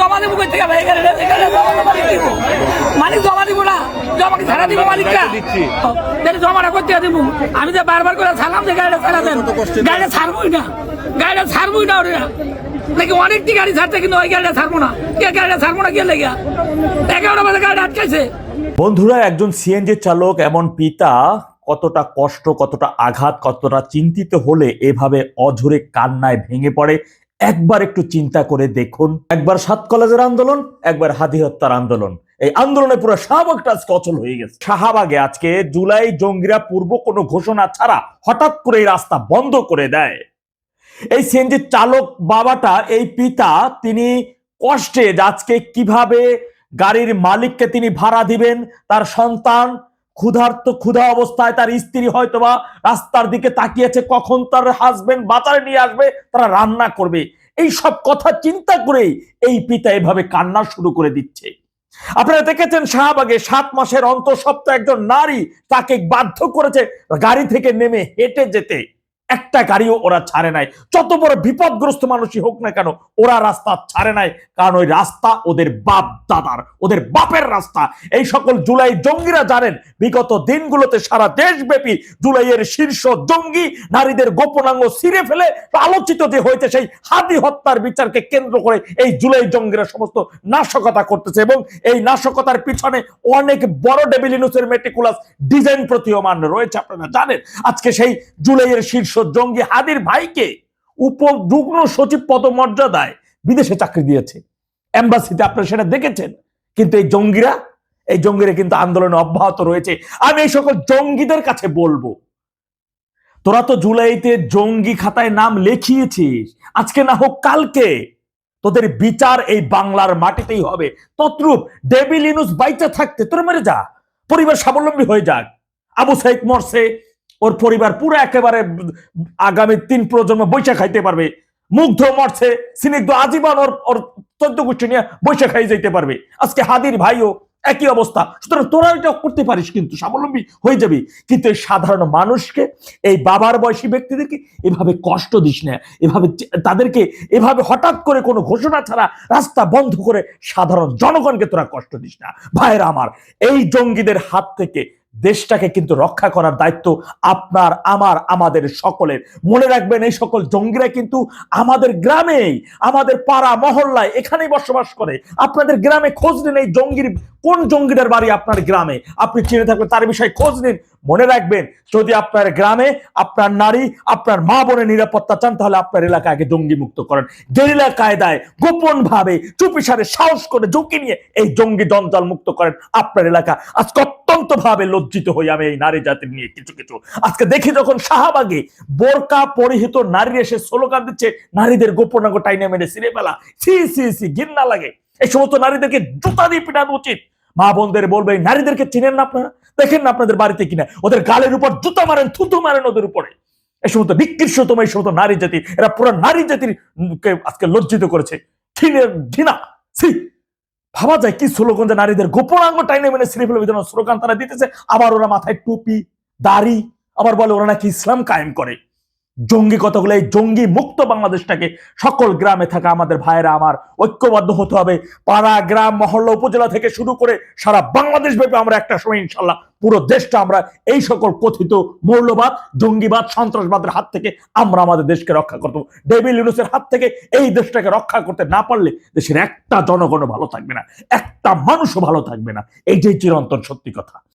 জমা দেবো এখানে এখানে মালিক জমা দিব না। জমা কি ছাড়া দিব মালিকটা জমাটা করতে দিব? আমি যে বারবার করে ছাড়লাম যে গাড়িটা ছাড়া দেন। গাড়িটা ছাড়বই না। গাড়িটা ছাড়বই না ওরা। নাকি অনেকটি গাড়ি ছাড়ছে কিন্তু ওই গাড়িটা ছাড়বো না। কে গাড়িটা ছাড়বো না কে লেগে এগারোটা বাজে গাড়িটা আটকাইছে। বন্ধুরা একজন সিএনজি চালক এমন পিতা কতটা কষ্ট কতটা আঘাত কতটা চিন্তিত হলে এভাবে অঝরে কান্নায় ভেঙে পড়ে। একবার একটু চিন্তা করে দেখুন। একবার সাত কলেজের আন্দোলন, একবার হাদি হত্যার আন্দোলন। এই আন্দোলনে পুরো শাহবাগটা আজকে অচল হয়ে গেছে। শাহবাগে আজকে জুলাই জঙ্গিরা পূর্ব কোনো ঘোষণা ছাড়া হঠাৎ করে এই রাস্তা বন্ধ করে দেয়। এই সিএনজি চালক বাবাটা, এই পিতা, তিনি কষ্টে আজকে কীভাবে গাড়ির মালিককে তিনি ভাড়া দিবেন, তার সন্তান ক্ষুধার্ত, ক্ষুধা অবস্থায় তার স্ত্রী হয়তোবা রাস্তার দিকে তাকিয়েছে, কখন তার হাজবেন্ড বাজারে নিয়ে আসবে, তারা রান্না করবে। এই সব কথা চিন্তা করেই এই পিতা এভাবে কান্না শুরু করে দিচ্ছে। আপনারা দেখেছেন শাহবাগে সাত মাসের অন্তঃসপ্তাহ একজন নারী তাকে বাধ্য করেছে গাড়ি থেকে নেমে হেঁটে যেতে। একটা গাড়িও ওরা ছাড়ে নাই। যত বড় বিপদগ্রস্ত মানুষই হোক না কেন, ওরা রাস্তা ছাড়ে নাই। কারণ ওই রাস্তা ওদের বাপ দাদার, ওদের বাপের রাস্তা। এই সকল জুলাই জঙ্গিরা জানেন, বিগত দিনগুলোতে সারা দেশব্যাপী জুলাইয়ের শীর্ষ জঙ্গি নারীদের গোপনাঙ্গ ছিঁড়ে ফেলে আলোচিত যে হয়েছে, সেই হাতি হত্যার বিচারকে কেন্দ্র করে এই জুলাই জঙ্গিরা সমস্ত নাশকতা করতেছে এবং এই নাশকতার পিছনে অনেক বড় ডেবিলিনুসের মেটিকুলাস ডিজাইন প্রতীয়মান রয়েছে, আপনারা জানেন। আজকে সেই জুলাইয়ের শীর্ষ জঙ্গি হাদির ভাইকে উপযুগ্ম সচিব পদমর্যাদায় বিদেশে চাকরি দিয়েছে। এম্বাসিতে আপনারা সেটা দেখেছেন। কিন্তু এই জঙ্গিরা এই জঙ্গিরা কিন্তু আন্দোলনে অব্যাহত রয়েছে। আমি এই সকল জঙ্গিদের কাছে বলব, তোরা তো জুলাইতে জঙ্গি খাতায় নাম লেখিয়েছিস, আজকে না হোক কালকে তোদের বিচার এই বাংলার মাটিতেই হবে। তদ্রুপ ডেবিল ইনুস বাইচা থাকতে তোরা মেরে যা, পরিবার স্বাবলম্বী হয়ে যাক। আবু সাইদ মরছে ওর পরিবার পুরো একেবারে আগামী তিন প্রজন্ম বৈশাখ খাইতে পারবে। মুগ্ধ, মরছে, সিনিগ্ধ, আজীবন ওর ওর চোদ্দ নিয়ে বৈশাখ খাই যেতে পারবে। আজকে হাদির ভাইও একই অবস্থা। সুতরাং তোরা এটা করতে পারিস কিন্তু, স্বাবলম্বী হয়ে যাবি। কিন্তু এই সাধারণ মানুষকে, এই বাবার বয়সী ব্যক্তিদেরকে এভাবে কষ্ট দিস না। এভাবে তাদেরকে এভাবে হঠাৎ করে কোনো ঘোষণা ছাড়া রাস্তা বন্ধ করে সাধারণ জনগণকে তোরা কষ্ট দিস না। ভাইয়েরা আমার, এই জঙ্গিদের হাত থেকে দেশটাকে কিন্তু রক্ষা করার দায়িত্ব আপনার, আমার, আমাদের সকলের। মনে রাখবেন, এই সকল জঙ্গিরা কিন্তু আমাদের গ্রামেই, আমাদের পাড়া, মহল্লায় এখানেই বসবাস করে। আপনাদের গ্রামে খোঁজ নিন এই জঙ্গির, কোন জঙ্গিদের বাড়ি আপনার গ্রামে? আপনি চিনে থাকবেন তার বিষয়ে খোঁজ নিন। মনে রাখবেন, যদি আপনার গ্রামে আপনার নারী, আপনার মা বোনের নিরাপত্তা চান, তাহলে আপনার এলাকাকে জঙ্গি মুক্ত করেন। গেরিলা কায়দায় গোপন ভাবে চুপিসারে সাহস করে ঝুঁকি নিয়ে এই জঙ্গি জঞ্জাল মুক্ত করেন আপনার এলাকা। আজকে অত্যন্ত ভাবে লজ্জিত হই আমি এই নারী জাতির নিয়ে কিছু কিছু। আজকে দেখি যখন শাহবাগে বোরকা পরিহিত নারী এসে স্লোগান দিচ্ছে, নারীদের গোপনাঙ্গ টাইনে মেরে সিরে ফেলা। সি সি সি ঘিন্না লাগে। এই সমস্ত নারীদেরকে জুতা দিয়ে পিটানো উচিত। মা বোনদের বলবে, এই নারীদেরকে চিনেন না আপনারা? দেখেন না আপনাদের বাড়িতে কিনা? ওদের গালের উপর জুতা মারেন, থুতু মারেন ওদের উপরে। এই সমস্ত নিকৃষ্টতম এই সমস্ত নারী জাতি, এরা পুরো নারী জাতির আজকে লজ্জিত করেছে। ঘৃণের ঘৃণা। সি ভাবা যায় কি স্লোগান যে নারীদের গোপনাঙ্গ টাইনে মেনে শ্রী ফেলে স্লোগান তারা দিতেছে, আবার ওরা মাথায় টুপি, দাড়ি, আবার বলে ওরা নাকি ইসলাম কায়েম করে। জঙ্গি কতগুলো? এই জঙ্গি মুক্ত বাংলাদেশটাকে সকল গ্রামে থাকা আমাদের ভাইয়েরা আমার ঐক্যবদ্ধ হতে হবে। পাড়া, গ্রাম, মহল্লা, উপজেলা থেকে শুরু করে সারা বাংলাদেশ ব্যাপী আমরা একটা সময় ইনশাল্লাহ পুরো দেশটা আমরা এই সকল কথিত মৌলবাদ, জঙ্গিবাদ, সন্ত্রাসবাদের হাত থেকে আমরা আমাদের দেশকে রক্ষা করব। ডেভিল ইউনুসের হাত থেকে এই দেশটাকে রক্ষা করতে না পারলে দেশের একটা জনগণও ভালো থাকবে না, একটা মানুষও ভালো থাকবে না। এইটাই চিরন্তন সত্যি কথা।